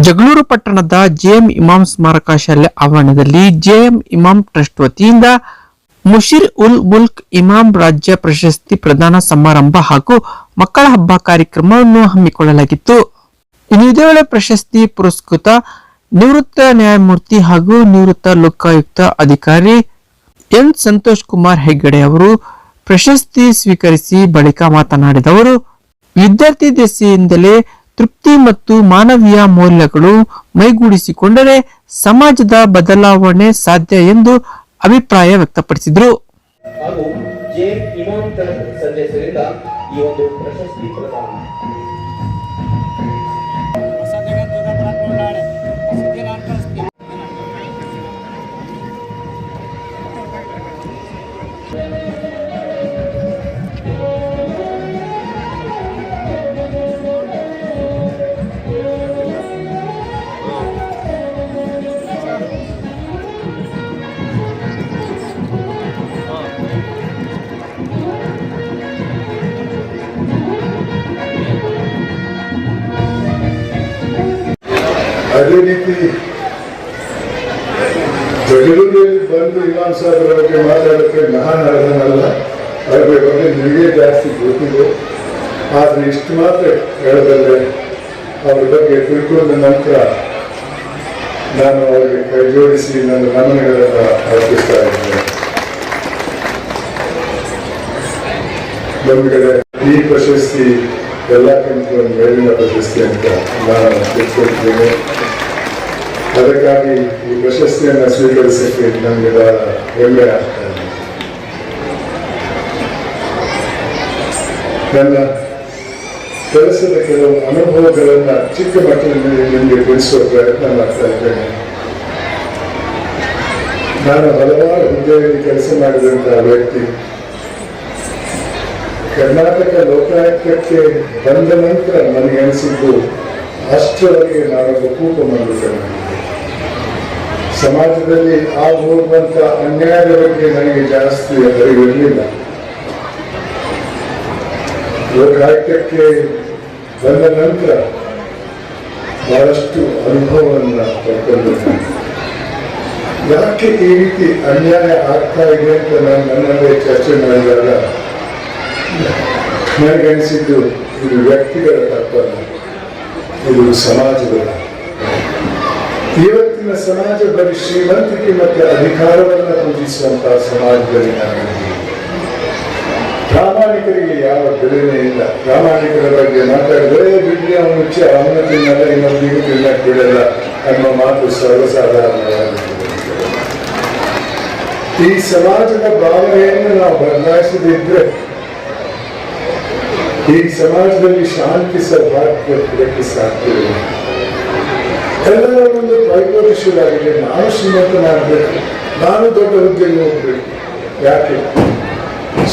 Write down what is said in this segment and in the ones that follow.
ಜಗಳೂರು ಪಟ್ಟಣದ ಜೆಎಂ ಇಮಾಂ ಸ್ಮಾರಕ ಶಾಲೆ ಆವರಣದಲ್ಲಿ ಜೆಎಂ ಇಮಾಂ ಟ್ರಸ್ಟ್ ವತಿಯಿಂದ ಮುಷಿರ್ ಉಲ್ ಮುಲ್ಕ್ ಇಮಾಂ ರಾಜ್ಯ ಪ್ರಶಸ್ತಿ ಪ್ರದಾನ ಸಮಾರಂಭ ಹಾಗೂ ಮಕ್ಕಳ ಹಬ್ಬ ಕಾರ್ಯಕ್ರಮವನ್ನು ಹಮ್ಮಿಕೊಳ್ಳಲಾಗಿತ್ತು. ಇನ್ನು ಇದೇ ವೇಳೆ ಪ್ರಶಸ್ತಿ ಪುರಸ್ಕೃತ ನಿವೃತ್ತ ನ್ಯಾಯಮೂರ್ತಿ ಹಾಗೂ ನಿವೃತ್ತ ಲೋಕಾಯುಕ್ತ ಅಧಿಕಾರಿ ಎನ್ ಸಂತೋಷ್ ಕುಮಾರ್ ಹೆಗ್ಗಡೆ ಅವರು ಪ್ರಶಸ್ತಿ ಸ್ವೀಕರಿಸಿ ಬಳಿಕ ಮಾತನಾಡಿದವರು ವಿದ್ಯಾರ್ಥಿ ದೆಸೆಯಿಂದಲೇ ತೃಪ್ತಿ ಮತ್ತು ಮಾನವೀಯ ಮೌಲ್ಯಗಳು ಮೈಗೂಡಿಸಿಕೊಂಡರೆ ಸಮಾಜದ ಬದಲಾವಣೆ ಸಾಧ್ಯ ಎಂದು ಅಭಿಪ್ರಾಯ ವ್ಯಕ್ತಪಡಿಸಿದರು. ಪ್ರಶಸ್ತಿ ರೀತಿ ಜಗಳೂರಿನಲ್ಲಿ ಬಂದು ಇಮಾಮ್ ಸಾಹೇಬ್ರ ಬಗ್ಗೆ ಮಾತಾಡೋಕ್ಕೆ ನಾನು ಅರ್ಹನಲ್ಲ ಅದ್ರ ಬಗ್ಗೆ ನಿಮಗೆ ಜಾಸ್ತಿ ಗೊತ್ತಿದೆ. ಆದರೆ ಇಷ್ಟು ಮಾತ್ರ ಹೇಳಬಲ್ಲೆ ಅವ್ರ ಬಗ್ಗೆ ತಿಳ್ಕೊಂಡ ನಂತರ ನಾನು ಅವರಿಗೆ ಕೈ ಜೋಡಿಸಿ ನನ್ನ ನಮನಗಳನ್ನು ಅರ್ಪಿಸ್ತಾ ಇದ್ದೇನೆ. ಬಂಧುಗಳೇ, ಈ ಪ್ರಶಸ್ತಿ ಎಲ್ಲಕ್ಕಿಂತ ಒಂದು ಮೇಲಿನ ಪ್ರಶಸ್ತಿ ಅಂತ ನಾನು ತಿಳ್ಕೊಳ್ತೇನೆ. ಅದಕ್ಕಾಗಿ ಈ ಪ್ರಶಸ್ತಿಯನ್ನು ಸ್ವೀಕರಿಸಕ್ಕೆ ನನಗೆ ಬಹಳ ಹೆಮ್ಮೆ ಆಗ್ತಾ ಇದೆ. ನನ್ನ ಕೆಲಸದ ಕೆಲವು ಅನುಭವಗಳನ್ನ ಚಿಕ್ಕ ಮಟ್ಟದಲ್ಲಿ ನಿಮಗೆ ತಿಳಿಸುವ ಪ್ರಯತ್ನ ಮಾಡ್ತಾ ಇದ್ದೇನೆ. ನಾನು ಹಲವಾರು ಹುದ್ದೆಯಲ್ಲಿ ಕೆಲಸ ಮಾಡಿದಂತಹ ವ್ಯಕ್ತಿ. ಕರ್ನಾಟಕ ಲೋಕಾಯುಕ್ತಕ್ಕೆ ಬಂದ ನಂತರ ನನಗೆ ಅನಿಸಿದ್ದು ಅಷ್ಟರವರೆಗೆ ನಾನೊಬ್ಬ ಕೂಪ ಮಾಡಬೇಕಾಗಿದ್ದೆ ಸಮಾಜದಲ್ಲಿ ಆಗುವಂತ ಅನ್ಯಾಯದ ಬಗ್ಗೆ ನನಗೆ ಜಾಸ್ತಿ ಅರಿವಿರಲಿಲ್ಲ. ಲೋಕಾಯುಕ್ತಕ್ಕೆ ಬಂದ ನಂತರ ಬಹಳಷ್ಟು ಅನುಭವವನ್ನು ಪಡ್ಕೊಂಡು ಯಾಕೆ ಈ ರೀತಿ ಅನ್ಯಾಯ ಆಗ್ತಾ ಇದೆ ಅಂತ ನಾನು ನನ್ನಲ್ಲೇ ಚರ್ಚೆ ಮಾಡಿದಾಗ ನನಗನಿಸಿದ್ದು ಇದು ವ್ಯಕ್ತಿಗಳ ತಪ್ಪಲ್ಲ, ಇದು ಸಮಾಜದ ಇವತ್ತಿನ ಸಮಾಜ ಬರೀ ಶ್ರೀಮಂತಿಕೆ ಮತ್ತು ಅಧಿಕಾರವನ್ನು ಪೂಜಿಸುವಂತಹ ಸಮಾಜದಲ್ಲಿ ಪ್ರಾಮಾಣಿಕರಿಗೆ ಯಾವ ಬೆಲೆನೇ ಇಲ್ಲ ಪ್ರಾಮಾಣಿಕರ ಬಗ್ಗೆ ಮಾತಾಡಿದರೆ ಬಿಡ್ಲಿ ಅವನು ಅವನ ತಿನ್ನಲ್ಲ ಇನ್ನೊಂದಿಗೂ ತಿನ್ನಕ್ಕೆ ಬಿಡಲ್ಲ ಅನ್ನೋ ಮಾತು ಸರ್ವಸಾಧಾರಣವಾಗಿದೆ ಈ ಸಮಾಜದ ಭಾವನೆಯನ್ನು ನಾವು ಬದಲಾಯಿಸದಿದ್ರೆ ಈ ಸಮಾಜದಲ್ಲಿ ಶಾಂತಿ ಸೌಹಾರ್ದಕ್ಕೆ ಸಾಧ್ಯವಿಲ್ಲ ಎಲ್ಲರ ಒಂದು ಪೈಪೋಟಿ ಶುರುವಾಗಿದೆ ನಾನು ಶ್ರೀಮಂತನಾಗಬೇಕು, ನಾನು ದೊಡ್ಡ ಹುದ್ದೆಗೆ ಹೋಗ್ಬೇಕು ಯಾಕೆ?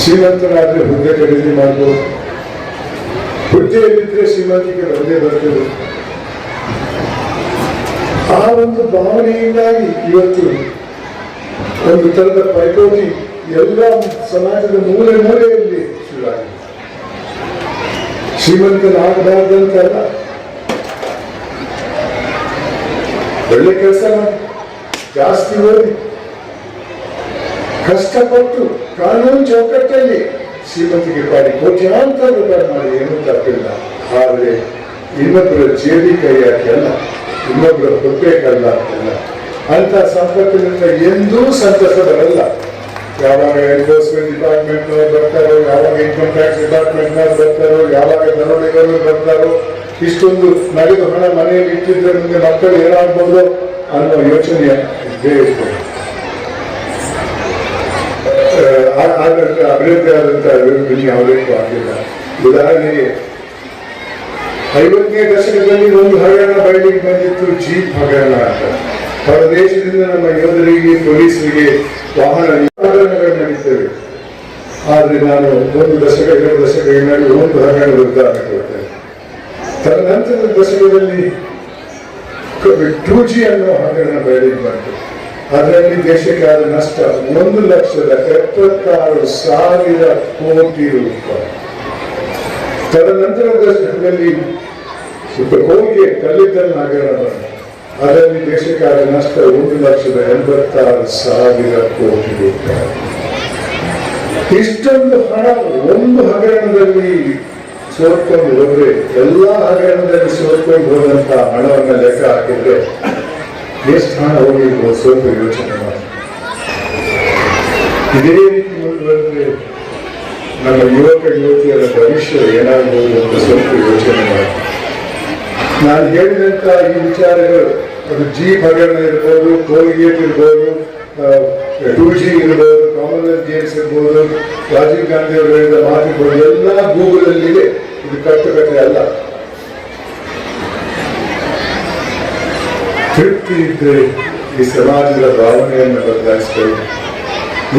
ಶ್ರೀಮಂತನಾದ್ರೆ ಹುದ್ದೆ ಖರೀದಿ ಮಾಡ್ಬೋದು. ಹುದ್ದೆಯಲ್ಲಿದ್ರೆ ಶ್ರೀಮಂತಿಗೆ ಹುದ್ದೆ ಬರ್ತದೆ. ಆ ಒಂದು ಭಾವನೆಯಿಂದಾಗಿ ಇವತ್ತು ಒಂದು ತರದ ಪೈಪೋಟಿ ಎಲ್ಲ ಸಮಾಜದ ಮೂಲೆ ಮೂಲೆಯಲ್ಲಿ ಶುರುವಾಗಿದೆ ಶ್ರೀಮಂತನಾಗಬಾರ್ದಂತಲ್ಲ. ಒಳ್ಳೆ ಕೆಲಸ ಜಾಸ್ತಿ ಓದಿ. ಕಷ್ಟಪಟ್ಟು ಕಾನೂನು ಚೌಕಟ್ಟಲ್ಲಿ ಶ್ರೀಮತಿಗೆ ಪಾಡಿ ಕೋಟ್ಯಾಂತರ ರೂಪಾಯಿ ಮಾಡಿ ಏನೂ ತಪ್ಪಿಲ್ಲ. ಆದರೆ ಇನ್ನೊಬ್ಬರ ಜೇಬಿ ಕೈ ಹಾಕಲ್ಲ ಇನ್ನೊಬ್ಬರ ಹೊಟ್ಟೆ ಕಲ್ಲ ಅಂತಲ್ಲ. ಅಂತ ಸಂಪತ್ತಿನಿಂದ ಎಂದೂ ಸಂತಸ ಬರಲ್ಲ ಯಾವಾಗ ಎನ್ಫೋರ್ಸ್ಮೆಂಟ್ ಡಿಪಾರ್ಟ್ಮೆಂಟ್ ಬರ್ತಾರೋ, ಯಾವಾಗ ಇನ್ಕಮ್ ಟ್ಯಾಕ್ಸ್ ಡಿಪಾರ್ಟ್ಮೆಂಟ್ ಬರ್ತಾರೋ, ಯಾವಾಗ ದರೋಡೆಗಳು ಬರ್ತಾರೋ ಇಷ್ಟೊಂದು ನಗದು ಹಣ ಮನೆಯಲ್ಲಿ ಇಟ್ಟಿದ್ದರಿಂದ ಮಕ್ಕಳು ಏನಾಗ್ಬೋದು ಅನ್ನೋ ಯೋಚನೆ ಇದ್ದೇ ಇರ್ತದೆ. ಅಭಿವೃದ್ಧಿ ಆದಂತಹ ಅಭಿವೃದ್ಧಿ ಯಾವುದಕ್ಕೂ ಆಗಿಲ್ಲ. ಉದಾಹರಣೆಗೆ, ಐವತ್ತನೇ ದಶಕದಲ್ಲಿ ಒಂದು ಹಗರಣ ಬಯಲಿಗೆ ಬಂದಿತ್ತು, ಜೀಪ್ ಹಗರಣ ಅಂತ. ಹೊರದೇಶದಿಂದ ನಮ್ಮ ಯೋಧರಿಗೆ, ಪೊಲೀಸರಿಗೆ ವಾಹನ ನಡೀತೇವೆ. ಆದರೆ ನಾನು ಒಂದು ದಶಕ, ಎರಡು ದಶಕಗಳಲ್ಲಿ ಒಂದು ಹಗರಣ ಉದಾಹರಣೆ ಕೊಡ್ತೇನೆ ತದನಂತರದ ದಶಕದಲ್ಲಿ ಟೂ ಜಿ ಅನ್ನೋ ಹಾಡನ್ನು ಬಂತು. ಅದರಲ್ಲಿ ದೇಶಕ್ಕೆ ಆದ ನಷ್ಟ ಒಂದು ಲಕ್ಷದ ಎಪ್ಪತ್ತಾರು ಸಾವಿರ ಕೋಟಿ ರೂಪಾಯಿ. ತದನಂತರದ ದಶಕದಲ್ಲಿ ಹೋಗಿ ಕಲ್ಲಿದ್ದಲ್ಲಿ ಹಗರಣ ಬಂತು. ಅದರಲ್ಲಿ ದೇಶಕ್ಕೆ ಆದ ನಷ್ಟ ಒಂದು ಲಕ್ಷದ ಎಂಬತ್ತಾರು ಸಾವಿರ ಕೋಟಿ ರೂಪಾಯಿ. ಇಷ್ಟೊಂದು ಹಣ ಒಂದು ಹಗರಣದಲ್ಲಿ ಸೋರ್ಕೊಂಡು ಹೋದ್ರೆ, ಎಲ್ಲಾ ಹಗರಣದಲ್ಲಿ ಸೋತ್ಕೊಂಡು ಹೋದಂತ ಹಣವನ್ನ ಲೆಕ್ಕ ಹಾಕಿದ್ರೆ ಎಷ್ಟು ಹಣ ಹೋಗಿರ್ಬೋದು ಸ್ವಲ್ಪ ಯೋಚನೆ ಮಾಡಿ. ಇದೇ ರೀತಿ ಮುಂದುವರೆದ್ರೆ ನಮ್ಮ ಯುವಕ ಯುವತಿಯರ ಭವಿಷ್ಯ ಏನಾಗಬಹುದು ಅಂತ ಸ್ವಲ್ಪ ಯೋಚನೆ ಮಾಡಿ. ನಾನು ಹೇಳಿದಂತ ಈ ವಿಚಾರಗಳು, ಅದು ಜಿ ಹಗರಣ ಇರ್ಬೋದು ಟೋಲ್ಗೇಟ್ ಇರ್ಬೋದು ಟೂ ಜಿ ಇರ್ಬೋದು ಕಾಮನ್ವೆಲ್ತ್ ಗೇಮ್ಸ್ ಇರ್ಬೋದು, ರಾಜೀವ್ ಗಾಂಧಿ ಅವರು ಹೇಳಿದ ಮಾತುಗಳು ಎಲ್ಲ ಗೂಗಲ್ ಅಲ್ಲಿದೆ ಇದು ಕಟ್ಟುಕತೆ ಅಲ್ಲ. ತೃಪ್ತಿ ಇದ್ರೆ ಈ ಸಮಾಜದ ಭಾವನೆಯನ್ನು ಬದಲಾಯಿಸಬೇಕು.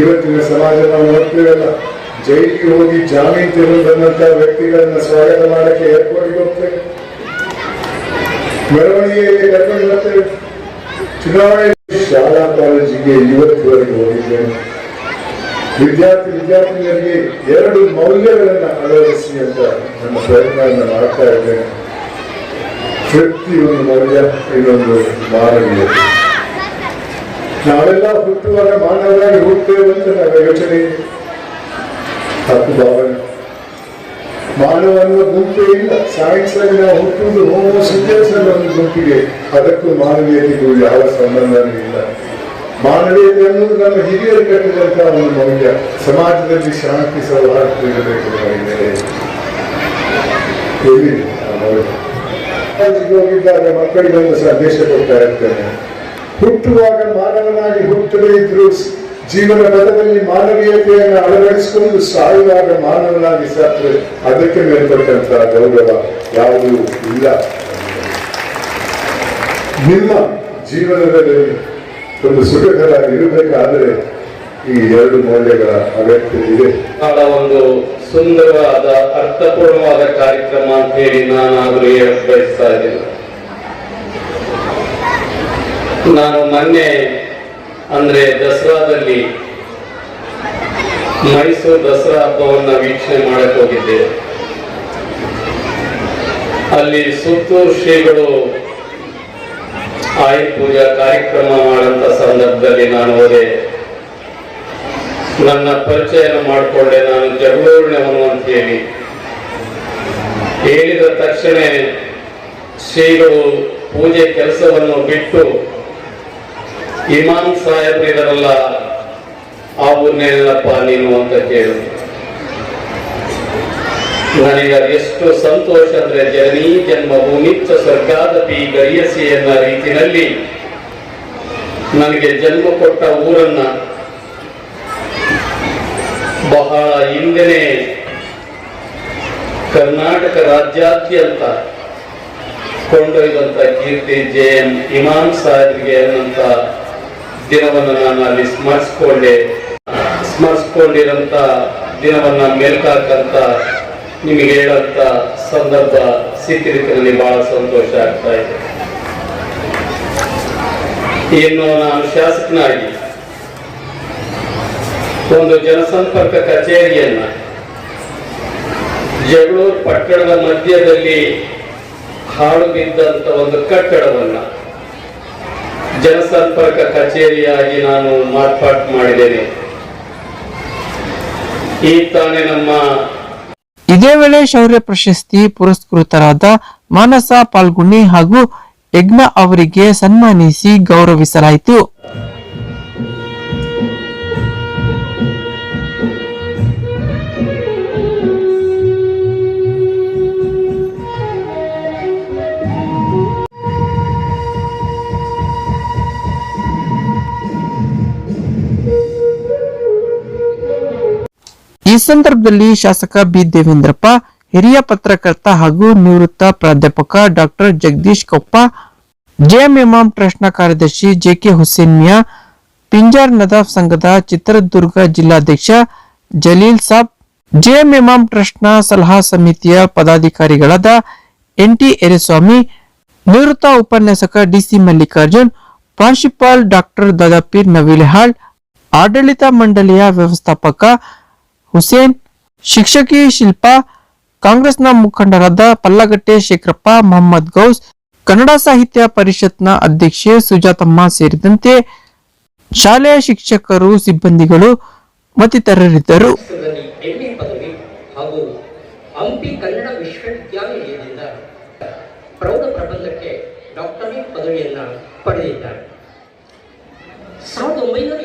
ಇವತ್ತಿನ ಸಮಾಜ ನಾವು ನೋಡ್ತೀವಲ್ಲ, ಜೈಲಿಗೆ ಹೋಗಿ ಜಾಮೀನು ತೆರಳು ಬಂದಂತ ವ್ಯಕ್ತಿಗಳನ್ನ ಸ್ವಾಗತ ಮಾಡಕ್ಕೆ ಏರ್ಪೋರ್ಟ್ಗೆ ಹೋಗ್ತೇವೆ. ಮೆರವಣಿಗೆಯಲ್ಲಿ ಕರ್ಕೊಂಡು ಬರ್ತೇವೆ. ಚುನಾವಣೆ ಶಾಲಾ ಕಾಲೇಜಿಗೆ ಇವತ್ತಿವರೆಗೆ ಹೋಗಿದ್ದೇನೆ. ವಿದ್ಯಾರ್ಥಿ ವಿದ್ಯಾರ್ಥಿಗಳಿಗೆ ಎರಡು ಮೌಲ್ಯಗಳನ್ನ ಅಳವಡಿಸಿ ಅಂತ ನನ್ನ ಪ್ರಯತ್ನವನ್ನು ಮಾಡ್ತಾ ಇದ್ದೇನೆ. ಶಕ್ತಿ ಒಂದು ಮೌಲ್ಯ, ಇನ್ನೊಂದು ಮಾನವೀಯ. ನಾವೆಲ್ಲ ಹುಟ್ಟುವಾಗ ಮಾನವರಾಗಿ ಹುಟ್ಟೇವೆ ಅಂತ ನಮ್ಮ ಯೋಚನೆ. ತಪ್ಪು ಭಾವನೆ ಮಾನವ ಅನ್ನುವ ಗುಂಪೇ ಇಲ್ಲ ಸೈನ್ಸ್ ಆಗಿ ನಾವು ಹುಟ್ಟುವುದು ಹೋಮೋ ಸಿಂಥೇಸ್ ಅನ್ನೋ ಒಂದು ಗುಂಪಿಗೆ ಅದಕ್ಕೂ ಮಾನವೀಯತೆಗೂ ಯಾವ ಸಂಬಂಧನೂ ಇಲ್ಲ. ಮಾನವೀಯತೆ ಅನ್ನೋದು ನಮ್ಮ ಹಿರಿಯರು ಕಟ್ಟಿದಂತಹ ಒಂದು ಮೌಲ್ಯ. ಸಮಾಜದಲ್ಲಿ ಶಾಂತಿ ಸೌಹಾರ್ದ ಇರಬೇಕು ಮಹಿಳೆಯರೇ. ಎಲ್ಲಿ ಆ ಮೌಲ್ಯ? ಕಾಲೇಜಿಗೆ ಹೋಗಿದ್ದಾಗ ಮಕ್ಕಳಿಗೆ ಒಂದು ಸಂದೇಶ ಕೊಡ್ತಾ ಇರ್ತೇನೆ ಹುಟ್ಟುವಾಗ ಮಾನವನಾಗಿ ಹುಟ್ಟದೇ ಇದ್ರು ಜೀವನ ಬಲದಲ್ಲಿ ಮಾನವೀಯತೆಯನ್ನು ಅಳವಡಿಸಿಕೊಂಡು ಸಾಯುವಾಗ ಮಾನವನಾಗಿ ಸತ್ರೆ ಅದಕ್ಕೆ ಮೇಲ್ಪಟ್ಟಂತಹ ಗೌರವ ಯಾವುದೂ ಇಲ್ಲ. ನಿಮ್ಮ ಜೀವನದಲ್ಲಿ ಒಂದು ಸುಖಕರ ಇರಬೇಕಾದ್ರೆ ಈ ಎರಡು ಮೌಲ್ಯಗಳ ಅಗತ್ಯ ಇದೆ. ಬಹಳ ಒಂದು ಸುಂದರವಾದ, ಅರ್ಥಪೂರ್ಣವಾದ ಕಾರ್ಯಕ್ರಮ ಅಂತ ಹೇಳಿ ನಾನಾದರೂ ಹೇಳಕ್ ಬಯಸ್ತಾ ಇದ್ದೀನಿ. ನಾನು ಮೊನ್ನೆ ಅಂದ್ರೆ ದಸರಾದಲ್ಲಿ ಮೈಸೂರು ದಸರಾ ಹಬ್ಬವನ್ನ ವೀಕ್ಷಣೆ ಮಾಡಕ್ ಹೋಗಿದ್ದೆ. ಅಲ್ಲಿ ಸುತ್ತೂರು ಶ್ರೀಗಳು ಆಯುಧ ಪೂಜಾ ಕಾರ್ಯಕ್ರಮ ಮಾಡಂತ ಸಂದರ್ಭದಲ್ಲಿ ನಾನು ಹೋದೆ. ನನ್ನ ಪರಿಚಯನ ಮಾಡಿಕೊಂಡೆ ನಾನು ಜಗಳೂರಿನವನು ಅಂತ ಹೇಳಿ. ಹೇಳಿದ ತಕ್ಷಣ ಶ್ರೀಗಳು ಪೂಜೆ ಕೆಲಸವನ್ನು ಬಿಟ್ಟು ಇಮಾಮ್ ಸಾಹೇಬ್ ಇದರಲ್ಲ ಆ ಊರ್ನೇನಪ್ಪ ನೀನು ಅಂತ ಕೇಳಿದ್ರು. ನನಗೆ ಎಷ್ಟು ಸಂತೋಷ ಅಂದ್ರೆ ಜನನೀ ಜನ್ಮ ಭೂಮಿತ್ತ ಸ್ವರ್ಗಾದಪಿ ಗರಿಯಸಿ ಎನ್ನ ರೀತಿಯಲ್ಲಿ ನನಗೆ ಜನ್ಮ ಕೊಟ್ಟ ಊರನ್ನ ಬಹಳ ಹಿಂದೆನೆ ಕರ್ನಾಟಕ ರಾಜ್ಯಾದ್ಯಂತ ಕೊಂಡೊಯ್ದಂತ ಕೀರ್ತಿ ಜೆ ಎಂ ಇಮಾಮ್ ಸಾಹೇಬ್ಗೆ ಅನ್ನಂತ ದಿನವನ್ನು ನಾನು ಅಲ್ಲಿ ಸ್ಮರಿಸ್ಕೊಂಡೆ. ಸ್ಮರಿಸ್ಕೊಂಡಿರಂತ ದಿನವನ್ನ ಮೇಲ್ಕಾಕಂತ ನಿಮಗೆ ಹೇಳಂತ ಸಂದರ್ಭ ಸಿಕ್ಕಿದ್ದಕ್ಕೆ ನನಗೆ ಬಹಳ ಸಂತೋಷ ಆಗ್ತಾ ಇದೆ. ಇನ್ನು ನಾನು ಶಾಸಕನಾಗಿ ಒಂದು ಜನಸಂಪರ್ಕ ಕಚೇರಿಯನ್ನ ಜಗಳೂರು ಪಟ್ಟಣದ ಮಧ್ಯದಲ್ಲಿ ಹಾಳು ಬಿದ್ದಂತ ಒಂದು ಕಟ್ಟಡವನ್ನ ಜನಸಂಪರ್ಕ ಕಚೇರಿಯಾಗಿ ನಾನು ಮಾರ್ಪಾಟು ಮಾಡಿದ್ದೇನೆ. ಈ ತಾನೇ ನಮ್ಮ ಇದೇ ವೇಳೆ ಶೌರ್ಯ ಪ್ರಶಸ್ತಿ ಪುರಸ್ಕೃತರಾದ ಮಾನಸ ಪಾಲ್ಗುಣಿ ಹಾಗೂ ಯಜ್ಞ ಅವರಿಗೆ ಸನ್ಮಾನಿಸಿ ಗೌರವಿಸಲಾಯಿತು. ಈ ಸಂದರ್ಭದಲ್ಲಿ ಶಾಸಕ ಬಿ ದೇವೇಂದ್ರಪ್ಪ ಹಿರಿಯ ಪತ್ರಕರ್ತ ಹಾಗೂ ನಿವೃತ್ತ ಪ್ರಾಧ್ಯಾಪಕ ಡಾಕ್ಟರ್ ಜಗದೀಶ್ ಕೊಪ್ಪ, ಜೆಎಂ ಇಮಾಮ್ ಟ್ರಸ್ಟ್ನ ಕಾರ್ಯದರ್ಶಿ ಜೆಕೆ ಹುಸೇನ್ ಮಿಯಾ, ಪಿಂಜಾರ್ ನದಾಫ್ ಸಂಘದ ಚಿತ್ರದುರ್ಗ ಜಿಲ್ಲಾಧ್ಯಕ್ಷ ಜಲೀಲ್ ಸಾಬ್, ಜೆಎಂ ಇಮಾಮ್ ಟ್ರಸ್ಟ್ನ ಸಲಹಾ ಸಮಿತಿಯ ಪದಾಧಿಕಾರಿಗಳಾದ ಎನ್ಟಿ ಎರೆಸ್ವಾಮಿ, ನಿವೃತ್ತ ಉಪನ್ಯಾಸಕ ಡಿಸಿ ಮಲ್ಲಿಕಾರ್ಜುನ್, ಪ್ರಾಂಶುಪಾಲ್ ಡಾಕ್ಟರ್ ದಾದಾಪೀರ್ ನವಿಲಿಹಾಳ್, ಆಡಳಿತ ಮಂಡಳಿಯ ವ್ಯವಸ್ಥಾಪಕ ಹುಸೇನ್, ಶಿಕ್ಷಕಿ ಶಿಲ್ಪಾ, ಕಾಂಗ್ರೆಸ್ನ ಮುಖಂಡರಾದ ಪಲ್ಲಗಟ್ಟೆ ಶೇಖರಪ್ಪ, ಮೊಹಮ್ಮದ್ ಗೌಸ್, ಕನ್ನಡ ಸಾಹಿತ್ಯ ಪರಿಷತ್ನ ಅಧ್ಯಕ್ಷೆ ಸುಜಾತಮ್ಮ ಸೇರಿದಂತೆ ಶಾಲೆಯ ಶಿಕ್ಷಕರು, ಸಿಬ್ಬಂದಿಗಳು ಮತ್ತಿತರರಿದ್ದರು. ಹಂಪಿ ಕನ್ನಡ ವಿಶ್ವವಿದ್ಯಾಲಯದಿಂದ ಪ್ರೌಢ ಪ್ರಬಂಧಕ್ಕೆ ಡಾಕ್ಟರೇಟ್ ಪದವಿಯನ್ನು ಪಡೆದಿದ್ದಾರೆ. ಸಾವಿರದ ಒಂಬೈನೂರ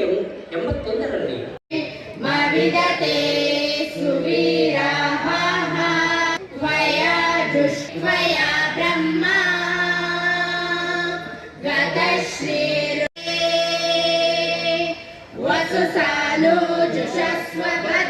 Manu just swept.